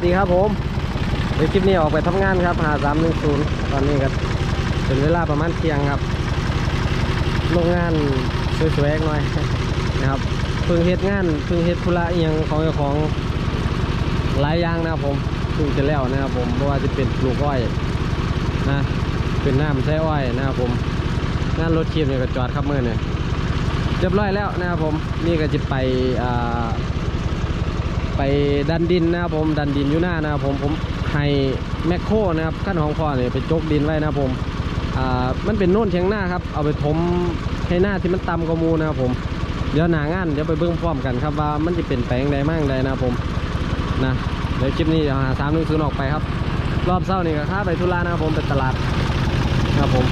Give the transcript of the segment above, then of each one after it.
สวัสดีครับผมเดี๋ยวคลิปนี้ออกไปทำงานครับหาสามหนึ่งศูนย์ตอนนี้ก็เป็นเวลาประมาณเที่ยงครับโรงงานสวยๆหน่อยนะครับเพิ่งเฮ็ดงานเพิ่งเฮ็ดธุระอหยังของเจ้าของหลายอย่างนะครับผมเพิ่งจะแล้วนะครับผมเพราะว่าจะเป็นปลูกอ้อยนะเป็นน้ำใช้อ้อยนะครับผมงานรถคลิปเนี่ยก็จอดครับเมื่อเนี่ยเรียบร้อยแล้วนะครับผมนี่ก็จะไปอ่า ไปดันดินนะครับผมดันดินอยู่หน้านะครับผมผมให้แมคโครนะครับขั้นของพ่อเนี่ยไปจกดินไว้นะครับผมอ่ามันเป็นโน่นเชียงหน้าครับเอาไปถมให้หน้าที่มันต่ำกว่ามูนะครับผมเดี๋ยวหนางานเดี๋ยวไปเบิ่งพร้อมกันครับว่ามันจะเป็นแปลงใดมั่งใดนะครับผมนะเดี๋ยวคลิปนี้จะหาสามหนึ่งศูนย์ออกไปครับ รอบเช้านี่ก็ข้าไปธุระนะครับผมไปตลาดนะครับผม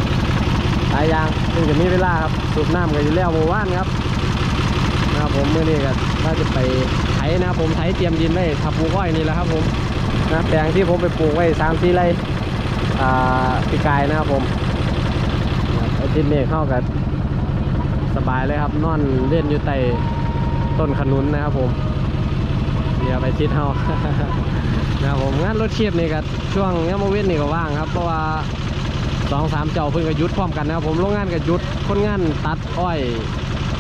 หลายอย่างซึ่งจะมีเวลาครับสูบน้ำกันอยู่แล้วหมู่บ้านครับนะครับผมเมื่อนี้ก็น่าจะไป นะครับผมไถเตรียมดินไว้ทับปลูกอ้อยนี่แหละครับผมนะแปลงที่ผมไปปลูกไว้สามสี่ไร่อ่าปีกายนะครับผมไอ้ดินเนี่ยเข้ากับสบายเลยครับนอนเล่นอยู่ใต้ต้นขนุนนะครับผมเดี๋ยวไปทิศเฮานะครับผมงานรถเชียบนี่ก็ช่วงนี้มาเว้นนี่ก็ว่างครับเพราะว่าสองสามเจ้าเพิ่งก็หยุดพร้อมกันนะครับผมโรงงานก็หยุดคนงานตัดอ้อย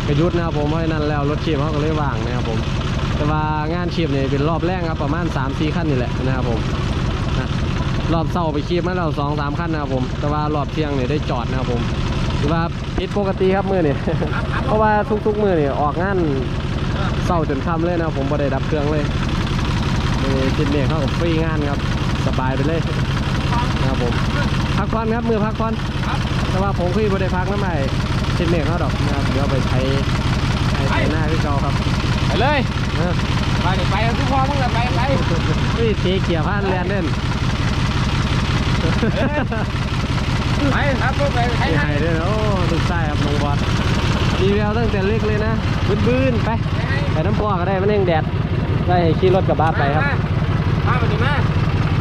กระยุทธ์นะครับผมเพราะนั้นแล้วรถเชีพเขาก็เลยว่างนะครับผม แต่ว่างานชีพเนี่ยเป็นรอบแรกครับประมาณ3 4ขั้นนี่แหละนะครับผมนะรอบเศร้าไปชีพมาแล้วสองสามขั้นนะครับผม แต่ว่ารอบเที่ยงเนี่ยได้จอดนะครับผมถือว่าผิดปกติครับมือเนี่ยเพราะว่าทุกๆมือเนี่ยออกงานเศร้าจนค่ำเลยนะครับผมไม่ได้ดับเครื่องเลยจินเนี่ยเข้ากับฟรีงานครับสบายไปเลยนะครับผมพักผ่อนครับมือพักผ่อนแต่ว่าผมพี่ไม่ได้พักน้ำใหม่จินเนี่ยเข้าดอกนะครับเดี๋ยวไปใช้ใช้หน้าที่เก่าครับ ไปเลยเออไปเดี๋ยวไปทุกพ่อมึงเลยไปไปนี่ตีเกียร์พันเรียนเล่นไปครับลูกไปให้ที่ให้ไห้ด้วยนะโอ้ลูกชายครับน้องบอลมีแววตั้งแต่เล็กเลยนะบื้นๆไปไปน้ำพ่อก็ได้มันเองแดดได้ขี่รถกระบะไปครับมามาดิมา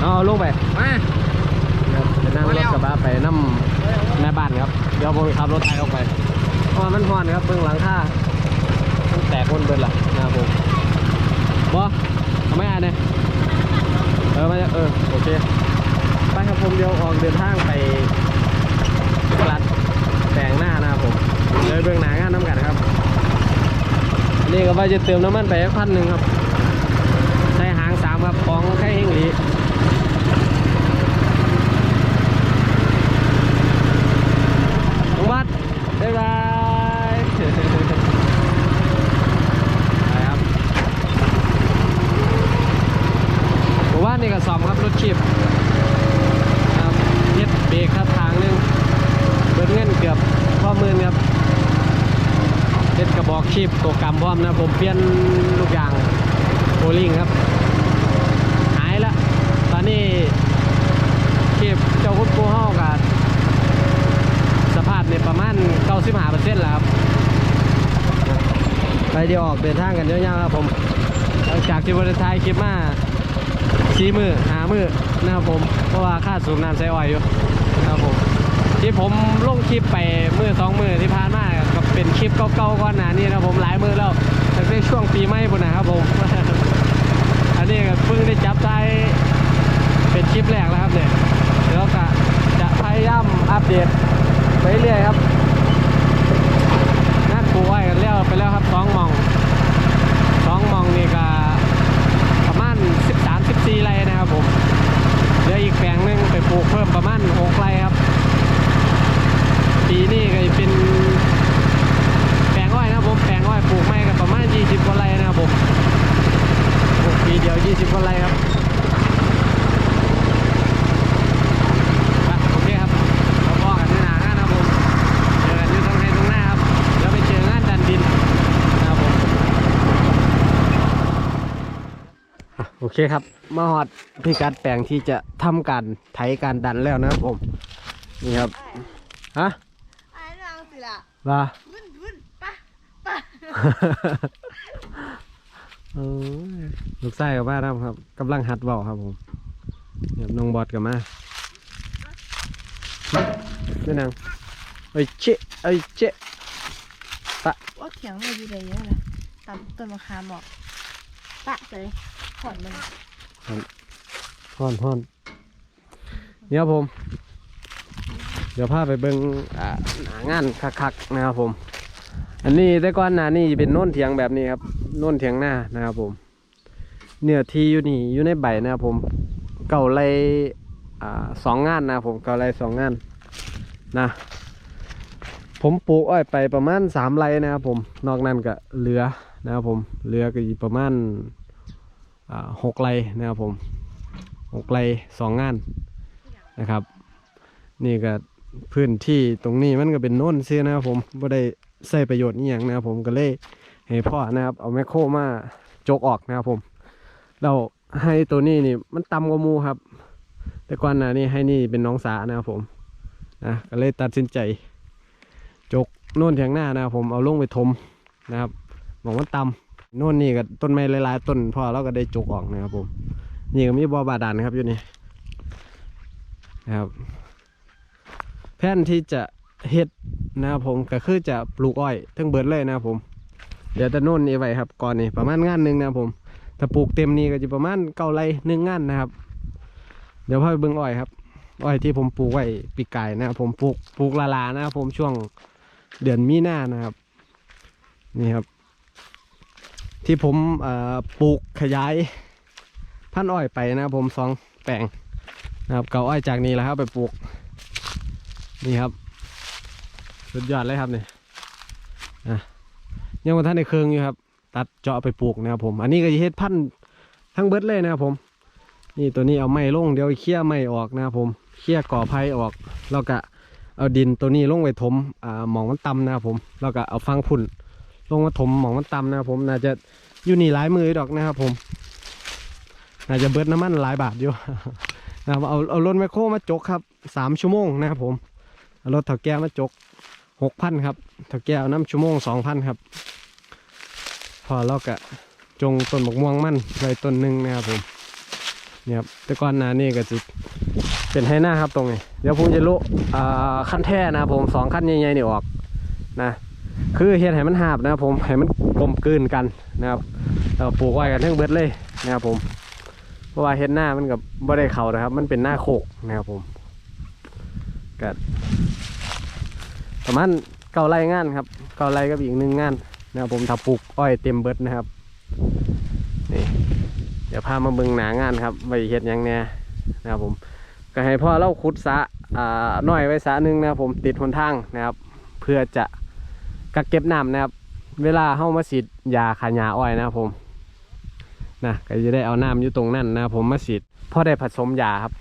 เอาลงไปมาจะนั่งรถกระบะไปน้ำแม่บ้านครับเดี๋ยวผมขับรถไทยออกไปเพราะว่ามันฮ้อนครับเบื้องหลังค่ามัน แตกวนเบิดล่ะนะครับผมบอทำไมอ่านเนี่ยเออมาเออโอเคไปครับผมเดี๋ยวออกเดินทางไปตลาดแต่งหน้านะครับผมเลยเบื้องหน้างานน้ำกันครับนี่ก็ว่าจะเติมน้ำมันไปพันหนึ่งครับใช้หางสามครับของแค่เฮงหลี น้องบัสบ๊ายบายไปครับผมว่า นี่ก็ซ่อมครับรถชีพครับเย็ดเบรกครับทางนึงเบิดเงินเกือบพ่อมื่นครับเย็ดกระบอกชีพตัวกำพร้อมนะผมเปลี่ยนลูกยางโบลิ่งครับ หายละตอนนี้ชีพเจ้าคุณปูเฮากับสภาพเนี่ยประมาณ95%แล้วครับไปเดี๋ยวออกเดินทางกันเยอะๆครับผมหลังจากที่บริษัทคลิปมา ชี้มือหามือนะครับผม เพราะว่าค่าสูบน้ำใช้อ้อยอยู่นะครับผม ที่ผมลงคลิปไปมือสองมือที่ผ่านมาก็เป็นคลิปเก่าๆก่อนหน้านี้นะครับผมหลายมือแล้วตั้งแต่ช่วงปีใหม่ปุ่นนะครับผม อันนี้ก็เพิ่งได้จับใจเป็นคลิปแรกแล้วครับเนี่ยเดี๋ยวก็จะพยายามอัปเดตไปเรื่อยครับนัดปูไว้กันแล้วไปแล้วครับสองหมองสองหมองนี่ก็ประมาณ 13 14ไร่นะครับผมเดี๋ยวอีกแปลงหนึงไปปลูกเพิ่มประมาณ6ไร่ครับ ปีนี้ก็จะเป็นแปลงอ้อยนะครับผมแปลงอ้อยปลูกไม่กันประมาณ 20กว่าไร่นะครับผมปลูกปีเดียว 20กว่าไร่ครับไปโอเคครับเราพอกันที่หนางานนะครับผมเจอกันที่ตรงไหนตรงหน้าครับเดี๋ยวไปเจองานดันดินนะครับผมอะ โอเคครับ มาหอดพิกัดแปลงที่จะทำการไถการดันแล้วนะครับผม นี่ครับ ฮะไอ้นางสิล่ะว่าวุ่นวุ่นปะปะเออลูกไส้กับบ้านครับกำลังหัดเบาครับผมเนี่ยน้องบอดกับมานี่นางเอ้ยเจ๊เอ้ยเจ๊ว่าเขียงไม่ดีเลยเยอะเลยตามต้นมะขามบอกปะเลย ขอนมันฮ้อนฮ้อนเดี๋ยวผม เดี๋ยวพาไปเบิ่งอ่าหน้างานคักๆนะครับผม อันนี้แต่ก่อนหน้านี่เป็นโน่นเถียงแบบนี้ครับโน่นเถียงหน้านะครับผม เนื้อที่อยู่นี่อยู่ในใบนะครับผม เก่าไรอ่าสองงานนะครับผมเก่าไรสองงานนะ ผมปลูกอ้อยไปประมาณสามไรนะครับผม นอกนั้นก็เหลือนะครับผม เหลือก็อีกประมาณ หกไรนะครับผมหกไรสองงานนะครับ นี่ก็พื้นที่ตรงนี้มันก็เป็นโน่นเสียนะครับผมไม่ได้ใส่ประโยชน์อย่างนะครับผมก็เลยให้พ่อนะครับ เอาแมคโครมาจกออกนะครับผมเราให้ตัวนี้นี่มันต่ำกว่ามูครับ แต่ก่อนหน้านี้ให้นี่เป็นน้องสานะครับผมนะก็เลยตัดสินใจจกโน่นแทงหน้านะครับผมเอาลงไปทมนะครับบอกว่าต่ำ โน่นนี่ก็ต้นไม้หลายๆต้นพอเราก็ได้จุกออกนะครับผม นี่ก็มีบ่อบาดาลนะครับอยู่นี่นะครับ แผนที่จะเฮ็ดนะครับผมก็คือจะปลูกอ้อยทั้งเบิดเลยนะครับผม เดี๋ยวจะโน่นนี่ไว้ครับก่อนนี่ประมาณงานหนึ่งนะครับผมถ้าปลูกเต็มนี่ก็จะประมาณเก้าไร่หนึ่งงานนะครับ เดี๋ยวพาไปเบิ่งอ้อยครับ อ้อยที่ผมปลูกไว้ปีกไก่นะครับผมปลูกปลูกลาลานะครับผมช่วงเดือนมีนานะครับ นี่ครับ ที่ผมปลูกขยายพันอ้อยไปนะครับผมสองแปลงนะครับเกาอ้อยจากนี้แหล้วครับไปปลูก นี่ครับ สุดยอดเลยครับเนี่อะยังมาท่านในเครืองอยู่ครับ ตัดเจาะไปปลูกนะครับผม อันนี้ก็จะเฮ็ดพันธุ์ทั้งเบิดเลยนะครับผม นี่ตัวนี้เอาไม้ลงเดี๋ยวเคี่ยไม้ออกนะครับผมเคี่ยก่อไผ่ออก แล้วก็เอาดินตัวนี้ลงไปถมอ่าหมองมันต่ำนะครับผม แล้วก็เอาฟังพุ่น ลงมาถมหมองมันต่ำนะครับผมน่าจะอยู่นี่หลายมือดอกนะครับผมน่าจะเบิดน้ำมันหลายบาทอยู่นะครับเอาเอารถแมคโครมาจกครับสามชั่วโมงนะครับผมเอารถเถาแก้วมาจกหกพันครับเถาแก้วน้ำชั่วโมงสองพันครับ พอเราก็จงต้นบกม่วงมั่นไว้ต้นหนึ่งนะครับผมเนี่ยครับแต่ก่อนหน้านี่ก็จะเป็นให้หน้าครับตรงนี้ เดี๋ยวผมจะลุอ่าขั้นแท่นะครับผมสองขั้นใหญ่ๆนี่ออกนะ คือเฮ็ดให้มันหาบนะครับผมให้มันกลมกลืนกันนะครับเราปลูกไว้กันทั้งเบิดเลยนะครับผม เพราะว่าเฮ็ดหน้ามันกับบ่ได้เขานะครับ มันเป็นหน้าโคกนะครับผมก็ประมาณเก้าไรงานครับเก้าไรกับอีกหนึ่งงานนะครับผมถ้าปลูกอ้อยเต็มเบิดนะครับนี่เดี๋ยวพามาเบิ่งหนางานครับไว้เฮ็ดยังแหน่นะครับผมก็ให้พ่อเล่าขุดสะอ่าน้อยไว้สะหนึ่งนะครับผมติดหนทางนะครับ เพื่อจะ กักเก็บน้ำนะครับ เวลาเข้ามาฉีดยาขายาอ้อยนะครับผมนะก็จะได้เอาน้ำอยู่ตรงนั้นนะผมมาฉีดพอได้ผสมยาครับ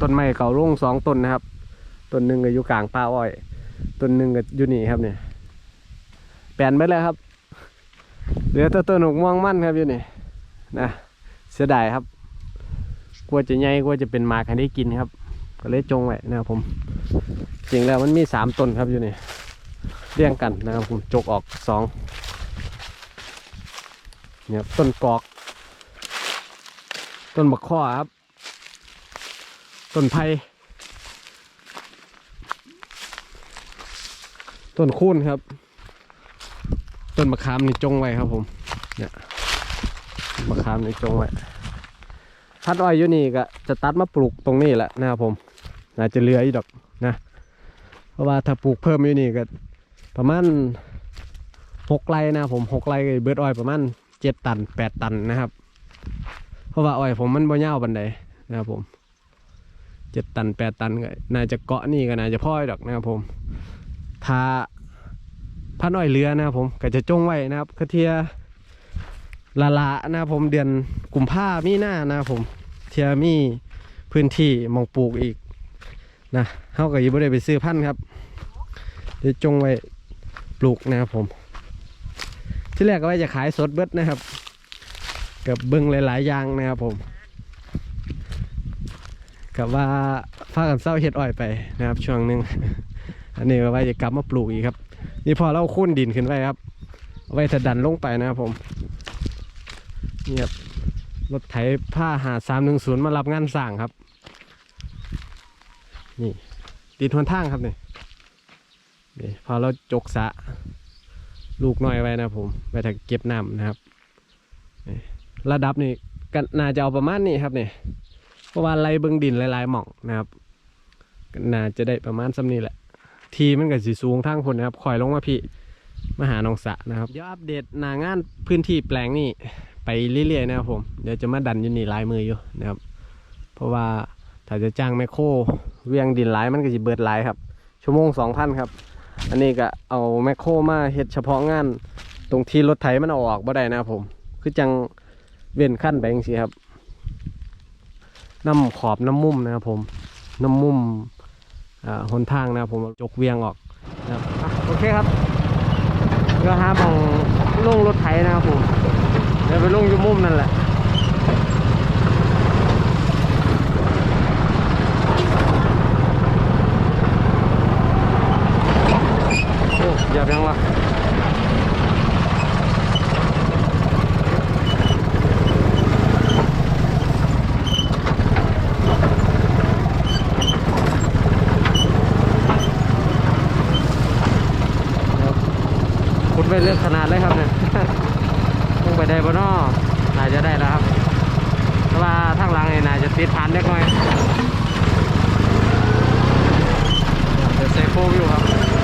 ต้นไม้เก่าร่งสองต้นนะครับต้นหนึ่งก็อยู่กลางป่าอ้อยต้นหนึ่งก็อยู่นี่ครับเนี่ยแปลนไปแล้วครับเหลือแต่ต้นหกม่วงมั่นครับอยู่นี่นะเสียดายครับกลัวจะใหญ่กลัวจะเป็นหมากให้ได้กินครับ ก็เลยจงไว้นะครับผมจริงแล้วมันมีสามต้นครับอยู่นี่ เรียงกันนะครับผมจกออกสองเนี่ยต้นกอก ต้นบักข้อครับ ต้นไผ่ต้นคูนครับ ต้นมะขามนี่จงไว้ครับผมเนี่ยมะขามนี่จงไว้พัดอ้อยอยู่นี่ก็จะตัดมาปลูกตรงนี้แหละนะครับผมน่าจะเหลืออีกดอกนะ เพราะว่าถ้าปลูกเพิ่มอยู่นี่ก็ ประมาณหกไร่นะผมหกไร่เบิดอ้อยประมาณเจ็ดตันแปดตันนะครับ เพราะว่าอ้อยผมมันบ่าบันไดนะครับผมเจ็ดตันแปดตันก็น่าจะเกาะนี่ก็น่าจะพ่อยดอกนะครับผมถ้าพันอ้อยเรือนะครับผมก็จะจงไว้นะครับกระเทียละละนะครับผมเดือนกุมภามีหน้านะครับผมเทียมีพื้นที่มองปลูกอีกนะเขาก็ยิ่บ่ได้ไปซื้อพันธุ์ครับเดี๋ยวจงไว้ ปลูกนะครับผม ที่แรกก็ว่าจะขายสดเบิดนะครับกับเบิ้งหลาย ๆ อย่างนะครับผมกับว่าพากันเศร้าเห็ดอ้อยไปนะครับ ช่วงหนึ่งอันนี้ก็ว่าจะกลับมาปลูกอีกครับ นี่พอเราคุ้นดินขึ้นไปครับเอาไว้ถ้าดันลงไปนะครับผมนี่ครับรถไถผ้าหาสามหนึ่งศูนย์มารับงานสร้างครับ นี่ติดทวนทางครับเนี่ย นี่พอเราจกสะลูกน้อยไว้นะผมไว้ถ้าเก็บน้ำนะครับระดับนี่ก็น่าจะเอาประมาณนี้ครับเนี่ยเพราะว่าไรเบิงดินหลายๆหม่องนะครับน่าจะได้ประมาณสำนี้แหละ ทีมันก็สิสูงทั้งคนนะครับคอยลงมาพี่มาหาน้องสะนะครับเดี๋ยวอัปเดตหนางานพื้นที่แปลงนี้ไปเรื่อยๆนะครับผมเดี๋ยวจะมาดันอยู่นี่ลายมืออยู่นะครับ เพราะว่าถ้าจะจ้างแมคโครเวียงดินหลายมันก็จะเบิดหลายครับ ชั่วโมงสองพันครับ อันนี้ก็เอาแมคโครมาเฮ็ดเฉพาะงาน ตรงที่รถไถมันเอาออกบ่ได้นะผม คือจังเว้นขั้นไปจังซี่ครับน้ำขอบน้ำมุมนะครับผม น้ำมุมอ่าหนทางนะครับผมจกเวียงออกนะครับโอเคครับก็หาบองลงรถไถนะครับผมเดี๋ยวไปลงอยู่มุมนั่นแหละ โอ้เห ยับยังวะขุดไปเลือกขนาดเลยครับเนี่ยลงไปได้บ่นอน่าจะได้แล้วครับแต่ว่าทางหลังนี่น่าจะติดพันเล็กน้อยเดี๋ยวเซฟโฟวิวครับ